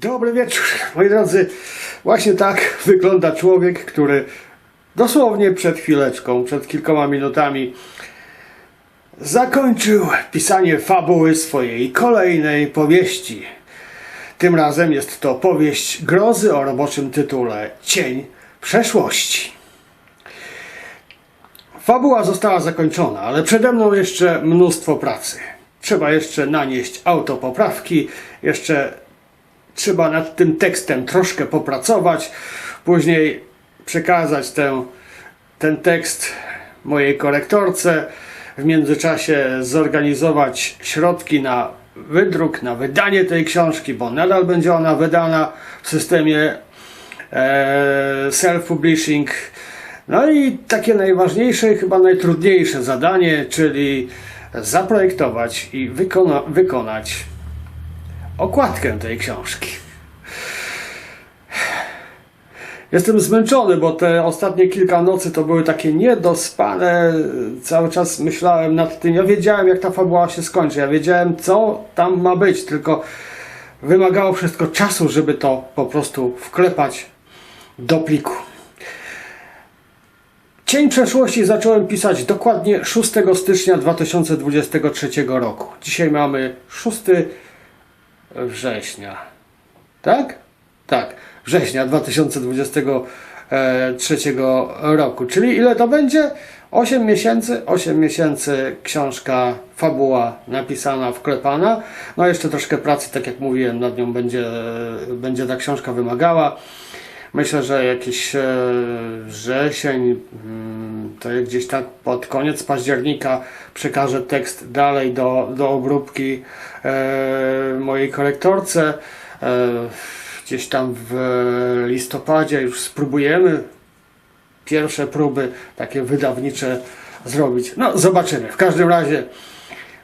Dobry wieczór, moi drodzy. Właśnie tak wygląda człowiek, który dosłownie przed chwileczką, przed kilkoma minutami zakończył pisanie fabuły swojej kolejnej powieści. Tym razem jest to powieść grozy o roboczym tytule Cień przeszłości. Fabuła została zakończona, ale przede mną jeszcze mnóstwo pracy. Trzeba jeszcze nanieść autopoprawki, jeszcze trzeba nad tym tekstem troszkę popracować, później przekazać ten tekst mojej korektorce, w międzyczasie zorganizować środki na wydruk, na wydanie tej książki, bo nadal będzie ona wydana w systemie e, self-publishing. No i takie najważniejsze chyba najtrudniejsze zadanie, czyli zaprojektować i wykona, wykonać okładkę tej książki. Jestem zmęczony, bo te ostatnie kilka nocy to były takie niedospane. Cały czas myślałem nad tym. Ja wiedziałem, jak ta fabuła się skończy. Ja wiedziałem, co tam ma być, tylko wymagało wszystko czasu, żeby to po prostu wklepać do pliku. Cień przeszłości zacząłem pisać dokładnie 6 stycznia 2023 roku. Dzisiaj mamy 6 września. Tak? Tak, września 2023 roku. Czyli ile to będzie? 8 miesięcy, 8 miesięcy książka, fabuła napisana, wklepana. No jeszcze troszkę pracy, tak jak mówiłem, nad nią będzie, będzie ta książka wymagała. Myślę, że jakiś e, wrzesień, mm, to gdzieś tak pod koniec października przekażę tekst dalej do, do obróbki e, mojej korektorce. E, gdzieś tam w listopadzie już spróbujemy pierwsze próby takie wydawnicze zrobić. No, zobaczymy. W każdym razie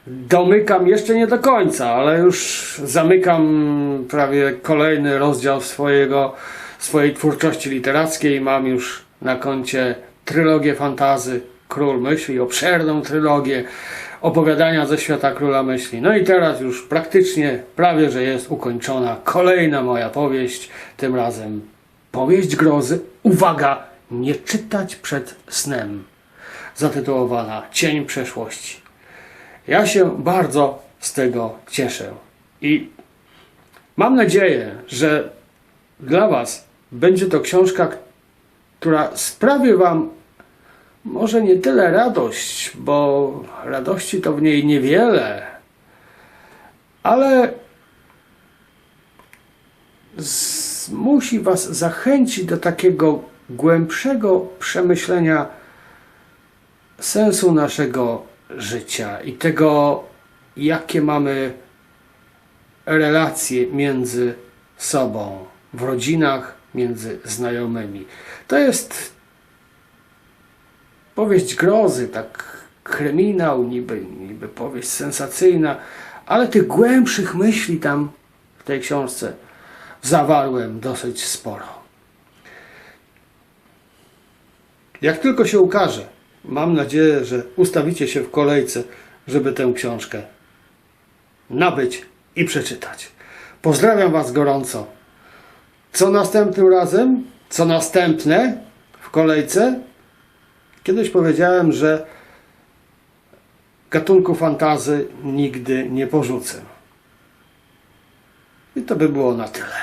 domykam jeszcze nie do końca, ale już zamykam prawie kolejny rozdział swojego, swojej twórczości literackiej. Mam już na koncie trylogię fantazy Król Myśli, obszerną trylogię opowiadania ze świata Króla Myśli. No i teraz już praktycznie prawie, że jest ukończona kolejna moja powieść, tym razem powieść grozy. Uwaga, nie czytać przed snem. Zatytułowana Cień przeszłości. Ja się bardzo z tego cieszę. I mam nadzieję, że dla Was będzie to książka, która sprawi Wam może nie tyle radość, bo radości to w niej niewiele, ale musi Was zachęcić do takiego głębszego przemyślenia sensu naszego życia i tego, jakie mamy relacje między sobą, w rodzinach, między znajomymi. To jest powieść grozy, tak kryminał, niby, niby powieść sensacyjna, ale tych głębszych myśli tam w tej książce zawarłem dosyć sporo. Jak tylko się ukaże, mam nadzieję, że ustawicie się w kolejce, żeby tę książkę nabyć i przeczytać. Pozdrawiam Was gorąco. Co następnym razem? Co następne w kolejce? Kiedyś powiedziałem, że gatunku fantazy nigdy nie porzucę. I to by było na tyle.